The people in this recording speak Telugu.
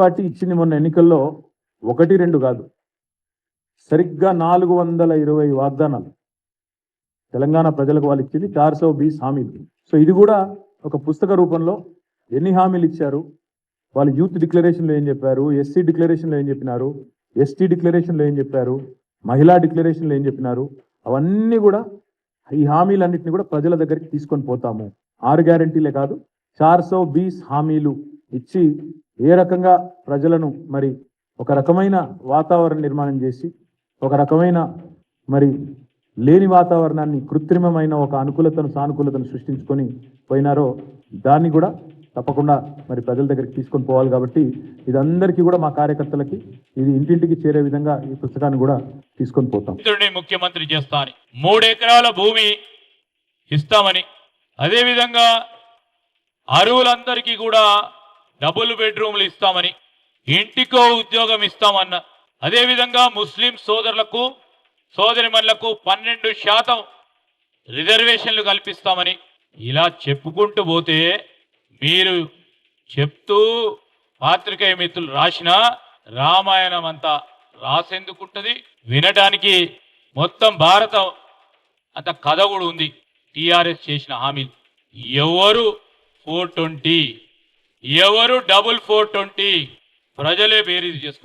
పార్టీ ఇచ్చింది మొన్న ఎన్నికల్లో ఒకటి రెండు కాదు. సరిగ్గా నాలుగు వందల ఇరవై వాగ్దానాలు తెలంగాణ ప్రజలకు వాళ్ళు ఇచ్చింది చార్ సో బీస్ హామీలు సో ఇది కూడా ఒక పుస్తక రూపంలో ఎన్ని హామీలు ఇచ్చారు? వాళ్ళు యూత్ డిక్లరేషన్లో ఏం చెప్పారు? ఎస్సీ డిక్లరేషన్లో ఏం చెప్పినారు? ఎస్టీ డిక్లరేషన్లో ఏం చెప్పారు? మహిళా డిక్లరేషన్లో ఏం చెప్పినారు? అవన్నీ కూడా ఈ హామీలన్నింటినీ కూడా ప్రజల దగ్గరికి తీసుకొని పోతాము. ఆరు గ్యారంటీలే కాదు చార్ సో బీస్ హామీలు ఇచ్చి ఏ రకంగా ప్రజలను మరి ఒక రకమైన వాతావరణ నిర్మాణం చేసి ఒక రకమైన మరి లేని వాతావరణాన్ని కృత్రిమమైన ఒక అనుకూలతను సానుకూలతను సృష్టించుకొని పోయినారో దాన్ని కూడా తప్పకుండా మరి ప్రజల దగ్గరికి తీసుకొని పోవాలి కాబట్టి ఇదందరికీ కూడా మా కార్యకర్తలకి ఇది ఇంటింటికి చేరే విధంగా ఈ పుస్తకాన్ని కూడా తీసుకొని పోతాం. ముఖ్యమంత్రి చేస్తాను మూడెకరాల మూడు ఎకరాల భూమి ఇస్తామని అదేవిధంగా అరువులందరికీ కూడా డబుల్ బెడ్రూమ్లు ఇస్తామని ఇంటికో ఉద్యోగం ఇస్తామన్న అదేవిధంగా ముస్లిం సోదరులకు సోదరిమణులకు పన్నెండు శాతం రిజర్వేషన్లు కల్పిస్తామని ఇలా చెప్పుకుంటూ పోతే మీరు చెప్తూ పాత్రికేయ మిత్రులు రాసిన రామాయణం అంతా రాసేందుకుంటుంది. వినడానికి మొత్తం భారతం అంత కథ కూడా ఉంది. టీఆర్ఎస్ చేసిన హామీలు. ఎవరు ఫోర్ ట్వంటీ? ఎవరు డబుల్ ఫోర్ ట్వంటీ ప్రజలే బేరీజ్ చేసుకుంటారు.